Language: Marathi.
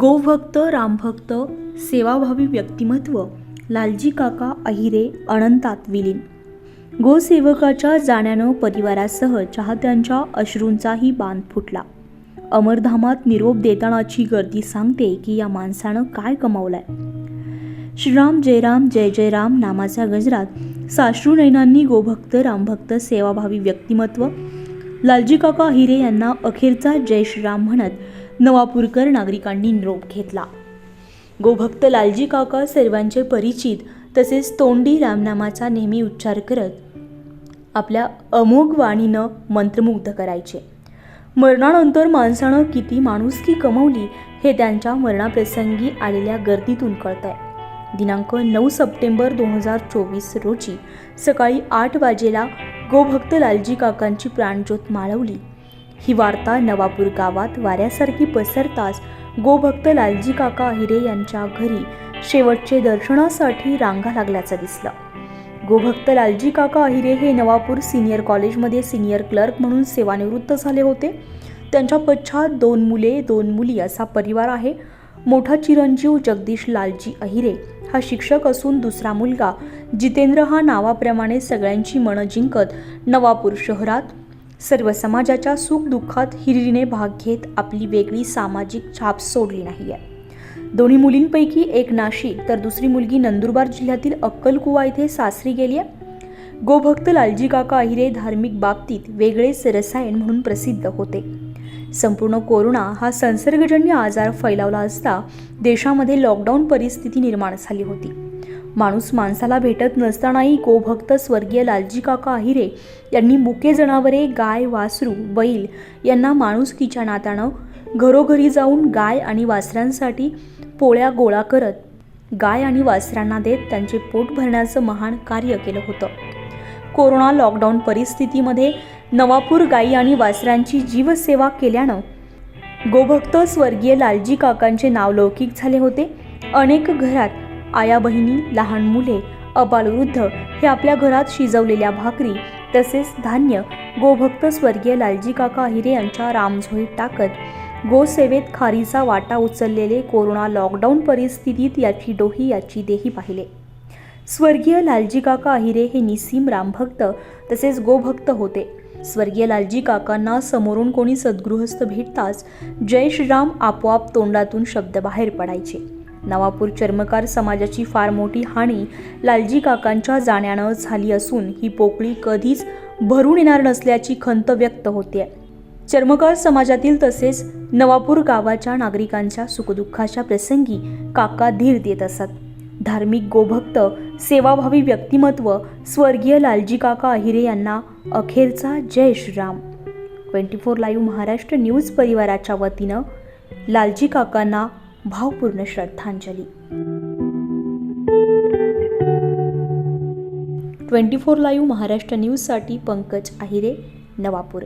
गोभक्त रामभक्त सेवाभावी व्यक्तिमत्व लालजी काका अहिरे अनंतात विलीन. गोसेवकाच्या जाण्यानं परिवारासह चाहत्यांच्या अश्रूंचाही बांध फुटला. अमरधामात निरोप देतानाची गर्दी सांगते की या माणसानं काय कमावलंय. श्रीराम जयराम जय जय राम नामाच्या गजरात साश्रू नैनांनी गोभक्त रामभक्त सेवाभावी व्यक्तिमत्व लालजी काका हिरे यांना अखेरचा जय श्रीराम म्हणत नवापूरकर नागरिकांनी निरोप घेतला. गोभक्त लालजी काका सर्वांचे परिचित तसेच तोंडी रामनामाचा नेहमी उच्चार करत आपल्या अमोघ वाणीनं मंत्रमुग्ध करायचे. मरणानंतर माणसानं किती माणुसकी कमवली हे त्यांच्या मरणाप्रसंगी आलेल्या गर्दीतून कळत आहे दिनांक नऊ सप्टेंबर दोन हजार चोवीस रोजी सकाळी आठ वाजेला गोभक्त लालजी काकांची प्राणज्योत माळवली. ही वार्ता नवापूर गावात वाऱ्यासारखी पसरताच गोभक्त लालजी काका अहिरे यांच्या घरी शेवटचे दर्शनासाठी रांगा लागल्याचं दिसलं. गोभक्त लालजी काका अहिरे हे नवापूर सिनियर कॉलेजमध्ये सिनियर क्लर्क म्हणून सेवानिवृत्त झाले होते. त्यांच्या पश्चात दोन मुले दोन मुली असा परिवार आहे. मोठा चिरंजीव जगदीश लालजी अहिरे हा शिक्षक असून दुसरा मुलगा. जितेंद्र हा नावाप्रमाणे सगळ्यांची मनं जिंकत नवापूर शहरात सर्व समाजाच्या सुखदुःखात हिरीने भाग घेत आपली वेगळी सामाजिक छाप सोडली नाही आहे. दोन्ही मुलींपैकी एक नाशिक तर दुसरी मुलगी नंदुरबार जिल्ह्यातील अक्कलकुवा येथे सासरी गेली आहे. गोभक्त लालजी काका अहिरे धार्मिक बाबतीत वेगळेच रसायन म्हणून प्रसिद्ध होते. संपूर्ण कोरोना हा संसर्गजन्य आजार फैलावला असता देशामध्ये लॉकडाऊन परिस्थिती निर्माण झाली होती. माणूस माणसाला भेटत नसतानाही गोभक्त स्वर्गीय लालजी काका अहिरे यांनी मुके जनावरे गाय वासरू बैल यांना माणुसकीच्या नात्यानं घरोघरी जाऊन गाय आणि वासरांसाठी पोळ्या गोळा करत गाय आणि वासरांना देत त्यांचे पोट भरण्याचं महान कार्य केलं होतं. कोरोना लॉकडाऊन परिस्थितीमध्ये नवापूर गायी आणि वासरांची जीवसेवा केल्यानं गोभक्त स्वर्गीय लालजी काकांचे नाव लौकिक झाले होते. अनेक घरात आया बहिणी लहान मुले अबालवृद्ध हे आपल्या घरात शिजवलेल्या भाकरी तसेच धान्य गोभक्त स्वर्गीय लालजी काका हिरे यांच्या रामझोईत टाकत गोसेवेत खारीचा वाटा उचललेले कोरोना लॉकडाऊन परिस्थितीत याची डोही याची देही पाहिले. स्वर्गीय लालजी काका अहिरे हे निसीम रामभक्त तसेच गोभक्त होते. स्वर्गीय लालजी काकांना समोरून कोणी सद्गृहस्थ भेटताच जय श्रीराम आपोआप तोंडातून शब्द बाहेर पडायचे. नवापूर चर्मकार समाजाची फार मोठी हानी लालजी काकांच्या जाण्यानं झाली असून ही पोकळी कधीच भरून येणार नसल्याची खंत व्यक्त होते. चर्मकार समाजातील तसेच नवापूर गावाच्या नागरिकांच्या सुखदुःखाच्या प्रसंगी काका धीर देत असत. धार्मिक गोभक्त सेवाभावी व्यक्तिमत्व स्वर्गीय लालजी काका अहिरे यांना अखेरचा जय Shriram. Twenty four live Maharashtra news परिवाराच्या वतीनं लालजी काकांना भावपूर्ण श्रद्धांजली. ट्वेंटी फोर लाईव्ह महाराष्ट्र न्यूजसाठी पंकज आहिरे नवापूर.